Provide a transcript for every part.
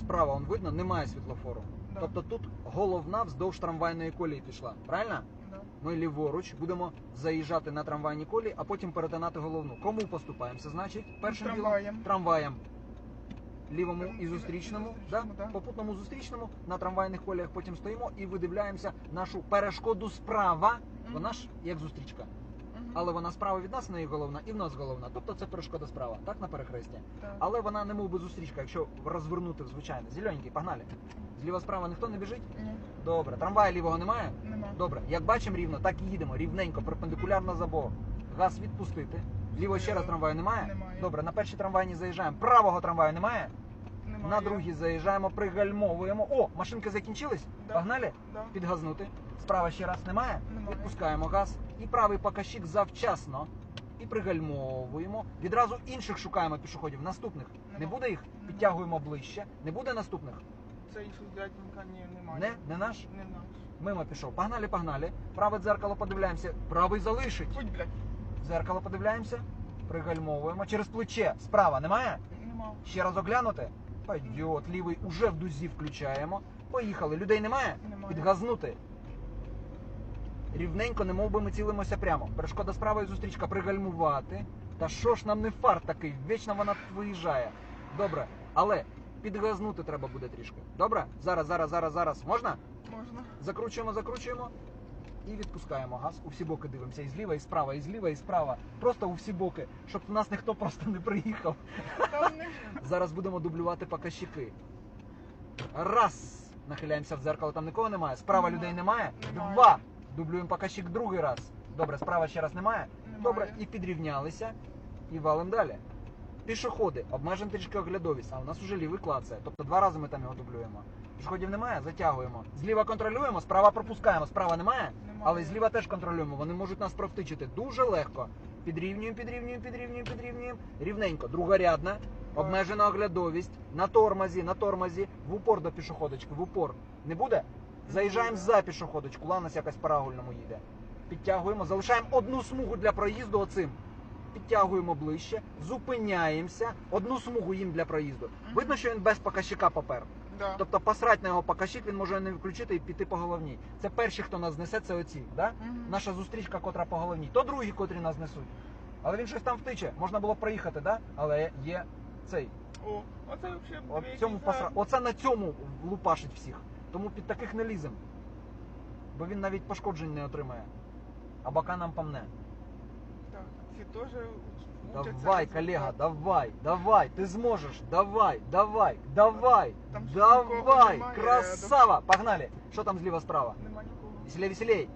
справа, он видно, немає світлофору. Да. Тобто тут головна вздовж трамвайної колії пішла. Правильно? Да. Ми ліворуч будемо заїжджати на трамвайні колії, а потім перетинати головну. Кому поступаємося? Значить, першим Трамваєм. ділом трамваєм. Лівому і зустрічному, да? да. попутному зустрічному на трамвайних коліях потім стоїмо і видивляємося нашу перешкоду справа. Вона ж як зустрічка. Але вона справа від нас, в неї головна, і в нас головна. Тобто це перешкода справа, так на перехресті. Так. Але вона не мов би зустрічка, якщо розвернути в звичайне. Зелененький, погнали. Зліва справа ніхто не біжить? Ні, Добре. Трамвая лівого немає? нема. Добре. Як бачимо рівно, так і їдемо. Рівненько, перпендикулярно забор. Газ відпустити. Ліво ще раз трамваю немає? Немає. Добре, на першій трамвайні заїжджаємо. Правого трамваю немає? Немає. На другій заїжджаємо, пригальмовуємо. О, машинки закінчились? Да. Погнали? Да. Підгазнути. Справа ще раз немає? Немає. Відпускаємо газ. І правий показчик завчасно. І пригальмовуємо. Відразу інших шукаємо пішоходів. Наступних. Не буде їх? Нема. Підтягуємо ближче. Не буде наступних? Це іншого дяденька ні, немає. Не? Не наш? Не наш. Мимо пішов. Погнали, погнали. Праве дзеркало подивляємося. Правий залишить. Будь, блядь. Дзеркало подивляємося. Пригальмовуємо. Через плече. Справа немає? Нема. Ще раз оглянути. Пойдет. Лівий уже в дузі включаємо. Поїхали. Людей немає? Немає. Підгазнути. Рівненько, не би ми цілимося прямо. Перешкода справа і зустрічка пригальмувати. Та що ж нам не фарт такий? Вічно вона виїжджає. Добре. Але підгазнути треба буде трішки. Добре? Зараз, зараз, зараз, зараз. Можна? Можна. Закручуємо, закручуємо і відпускаємо газ. У всі боки дивимося. І зліва, і справа, і зліва, і справа. Просто у всі боки, щоб в нас ніхто просто не приїхав. Зараз будемо дублювати показчики. Раз. Нахиляємося в дзеркало, там нікого немає. Справа людей немає. Два. Дублюємо показчик другий раз. Добре, справа ще раз немає. Добре, і підрівнялися, і валим далі. Пішоходи, обмежимо трішки оглядовість, а у нас вже лівий клацає. Тобто два рази ми там його дублюємо. Пішоходів немає, затягуємо. Зліва контролюємо, справа пропускаємо. Справа Немає. Але зліва теж контролюємо. Вони можуть нас провтичити дуже легко. Підрівнюємо, підрівнюємо, підрівнюємо, підрівнюємо. Рівненько. Другорядна, обмежена оглядовість. На тормозі, на тормозі, в упор до пішоходочки, в упор. Не буде? Заїжджаємо за пішоходочку, ланос якось по правильному їде. Підтягуємо, залишаємо одну смугу для проїзду оцим. Підтягуємо ближче, зупиняємося, одну смугу їм для проїзду. Видно, що він без показчика попер. Да. Тобто посрать на його показчик, він може не включити і піти по головній. Це перші, хто нас знесе, це оці. Да? Мгм. Наша зустрічка, котра по головній. То другі, котрі нас несуть. Але він щось там втиче. Можна було проїхати, да? але є цей. О, оце взагалі От цьому посра... Оце на цьому лупашить всіх. Тому під таких не лізем. Бо він навіть пошкоджень не отримає. А бока нам помне. Так, ці теж учаться Давай, колега, давай, давай, ти зможеш, давай, давай, давай, Там ж нікого давай, немає красава! Погнали! Що там зліва справа? Нема нікого. Веселей, веселей.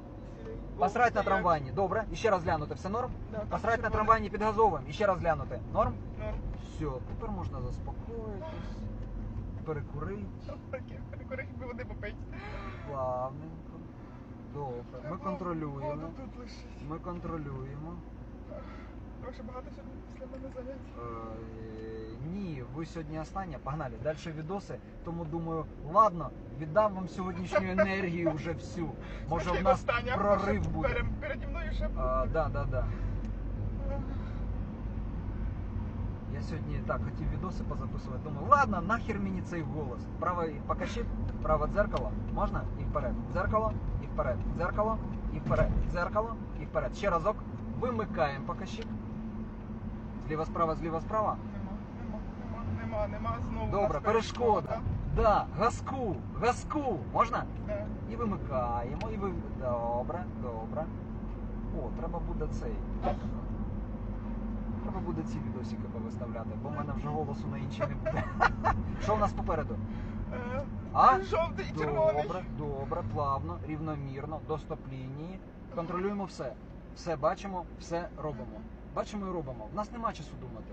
Посрать на стоять. трамвайні, добре. І ще раз глянути, все норм? Да, там Посрать на червоне. трамвайні підгазовуємо, і ще раз глянути. Норм? Норм. Все, тепер можна заспокоїтись, перекурити, Таке, перекурить би води попить. плавненько. Добре. Ми контролюємо. Воду тут лишить. Ми контролюємо. Трохи багато сьогодні після мене занять. Е, ні, ви сьогодні остання. Погнали. Далі відоси. Тому думаю, ладно, віддам вам сьогоднішню енергію вже всю. Може в нас Остання, прорив буде. пере- Переді мною ще А, да, да, да. Я сьогодні так хотів відоси позаписувати. Думаю, ладно, нахер мені цей голос. Правий покажіть, праве дзеркало, можна? І вперед. Дзеркало, і вперед. Дзеркало, і вперед. Дзеркало, і вперед. Ще разок. Вимикаємо покажіть. Зліва справа, зліва справа. Нема, нема, нема, нема, знову. Добре, нас перешкода. Да, газку, газку. Можна? Да. І вимикаємо, і ви. Добре, добре. О, треба буде цей. Треба буде ці відосики повиставляти, бо в мене вже голосу на інші не буде. Що в нас попереду? Е, А? Жовтий червоний. Добре, добре, плавно, рівномірно, до стоп-лінії. Контролюємо все. Все бачимо, все робимо. Бачимо і робимо. В нас нема часу думати.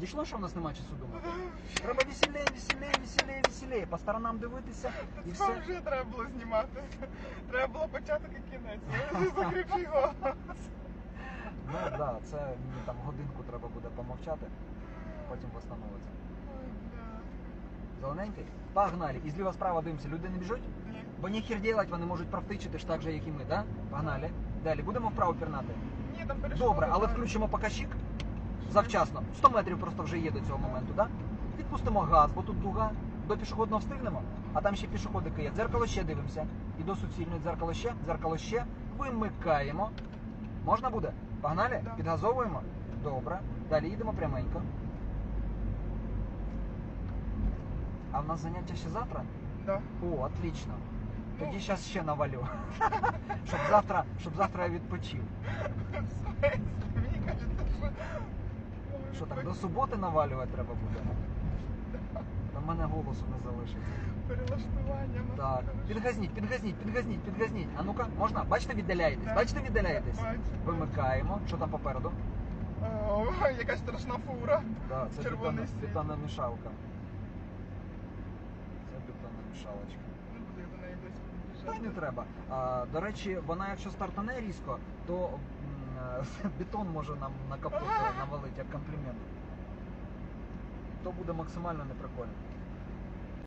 Дійшло, що в нас нема часу думати? Треба веселее, веселее, веселее, веселее. По сторонам дивитися і Це все. вже треба було знімати. Треба було початок і кінець. Закричу його. Ну так, да, це мені там годинку треба буде помовчати, потім встановиться. Ой. Зелененький? Погнали. І зліва справа дивимося, люди не біжуть? Ні. Бо ніхер делать, вони можуть провтичити ж так же, як і ми, да? Погнали. Далі, будемо вправо пірнати? Там перешкода. Добре, але включимо показчик завчасно. 100 метрів просто вже є до цього моменту, да? Відпустимо газ, бо тут дуга. до пішохідного встигнемо, а там ще пішоходики є. Дзеркало ще дивимося. І до суцільної дзеркало ще, дзеркало ще. Вимикаємо. Можна буде? Погнали? Да. Підгазовуємо? Добре. Далі їдемо пряменько. А в нас заняття ще завтра? Да. О, отлично. Тоді зараз ще навалю. щоб завтра, щоб завтра я відпочив. Мені кажеться, що... Що так, до суботи навалювати треба буде? В мене голосу не залишиться. Перелаштування. ну, Так, підгазніть, підгазніть, підгазніть, підгазніть. А ну-ка, можна? Бачите, віддаляєтесь? Так. Бачите, віддаляєтесь? Бачу. Вимикаємо. Що там попереду? О, якась страшна фура. Да, це Червоний бетонна, світ. бетонна мішалка. Це бетонна мішалочка. Не буду я до неї під'їжджати. не треба. До речі, вона якщо стартане різко, то е, бетон може нам на капот навалити як комплімент. То буде максимально неприкольно.